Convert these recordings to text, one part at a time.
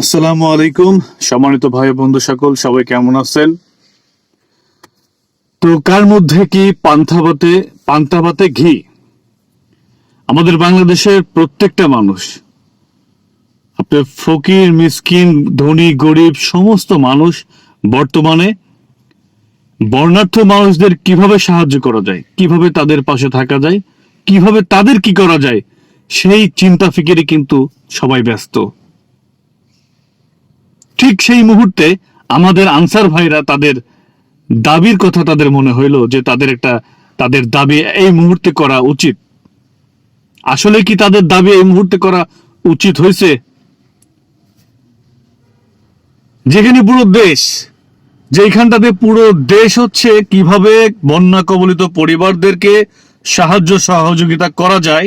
আসসালামু আলাইকুম, সম্মানিত ভাই বন্ধু সকল, সবাই কেমন আছেন? তো কার মধ্যে কি পান্থা ভাতে পান্তা ভাতে ঘি? আমাদের বাংলাদেশের প্রত্যেকটা মানুষ আপনার ফকির, মিসকিন, ধনী, গরিব, সমস্ত মানুষ বর্তমানে বর্ণার্থ মানুষদের কীভাবে সাহায্য করা যায়, কীভাবে তাদের পাশে থাকা যায়, কীভাবে তাদের কি করা যায়, সেই চিন্তা ফিকিরে কিন্তু সবাই ব্যস্ত। ঠিক সেই মুহূর্তে আমাদের আনসার ভাইরা তাদের দাবির কথা তাদের মনে হইল যে তাদের একটা, তাদের দাবি এই মুহূর্তে করা উচিত। আসলে কি তাদের দাবি এই মুহূর্তে করা উচিত হয়েছে যেখানে পুরো দেশ যেখানটাতে পুরো দেশ হচ্ছে, কীভাবে বন্যা কবলিত পরিবারদেরকে সাহায্য সহযোগিতা করা যায়,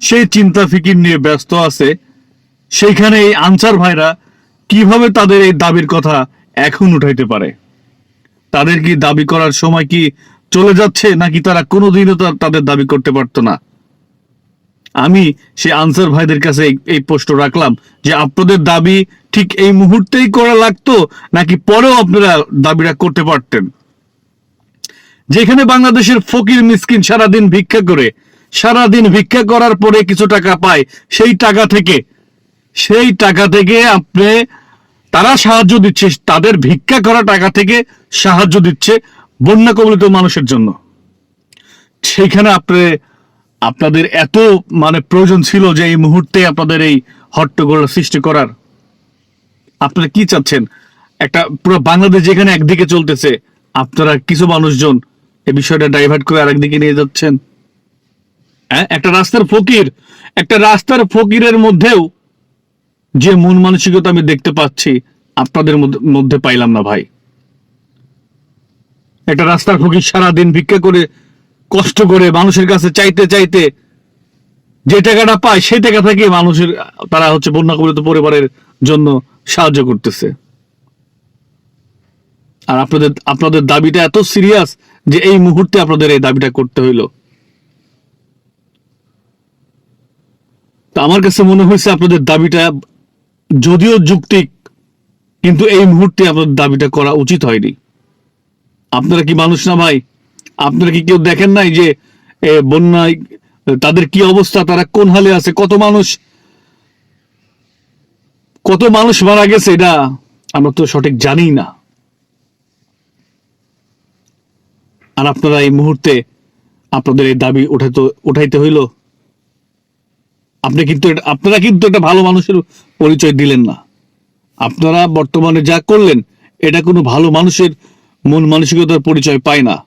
সেই চিন্তা ফিকির নিয়ে ব্যস্ত আছে। সেইখানে এই আনসার ভাইরা কীভাবে তাদের এই দাবির কথা এখন উঠাইতে পারে? তাদের কি দাবি করার সময় কি চলে যাচ্ছে, নাকি তারা কোনোদিনও তাদের দাবি করতে পারতো না? আমি সে আনসার ভাইদের কাছে এই প্রশ্ন রাখলাম যে আপনাদের দাবি ঠিক এই মুহূর্তেই করা লাগতো, নাকি পরেও আপনারা দাবিটা করতে পারতেন? যেখানে বাংলাদেশের ফকির মিসকিন সারাদিন ভিক্ষা করে, সারাদিন ভিক্ষা করার পরে কিছু টাকা পায়, সেই টাকা থেকে সেই টাকা থেকে আপনি, তারা সাহায্য দিচ্ছে, তাদের ভিক্ষা করা টাকা থেকে সাহায্য দিচ্ছে বন্যা কবলিত মানুষের জন্য। সেইখানে আপনি, আপনাদের এত মানে প্রয়োজন ছিল যে এই মুহূর্তে আপনাদের এই হট্টগোল সৃষ্টি করার। আপনারা কি চাচ্ছেন? একটা পুরো বাংলাদেশ যেখানে একদিকে চলতেছে, আপনারা কিছু মানুষজন এই বিষয়টা ডাইভার্ট করে আরেকদিকে নিয়ে যাচ্ছেন? হ্যাঁ একটা রাস্তার ফকির, একটা রাস্তার ফকিরের মধ্যেও যে মন মানসিকতা আমি দেখতে পাচ্ছি, আপনাদের মধ্যে- পাইলাম না ভাই। একটা রাস্তার ফকির সারাদিন ভিক্ষা করে, কষ্ট করে মানুষের কাছে চাইতে চাইতে যে টাকাটা পায়, সেই টাকা থেকে মানুষের, তারা হচ্ছে বন্যা কবলিত পরিবারের জন্য সাহায্য করতেছে। আর আপনাদের আপনাদের দাবিটা এত সিরিয়াস যে এই মুহূর্তে আপনাদের এই দাবিটা করতে হইল। তো আমার কাছে মনে হয়েছে আপনাদের দাবিটা যদিও যুক্তিক কিন্তু এই মুহূর্তে আপনাদের দাবিটা করা উচিত হয়নি। আপনারা কি মানুষ না ভাই? আপনারা কি কেউ দেখেন নাই যে বন্যায় তাদের কি অবস্থা? তারা কোন হালে আছে? কত মানুষ কত মানুষ মারা গেছে? এটা আমরা তো সঠিক জানি না। আর আপনারা এই মুহূর্তে আপনাদের এই দাবি উঠাইতে হইল আপনি কিন্তু আপনারা কিন্তু একটা ভালো মানুষের পরিচয় দিলেন না। আপনারা বর্তমানে যা করলেন, এটা কোনো ভালো মানুষের মন মানসিকতার পরিচয় পায় না।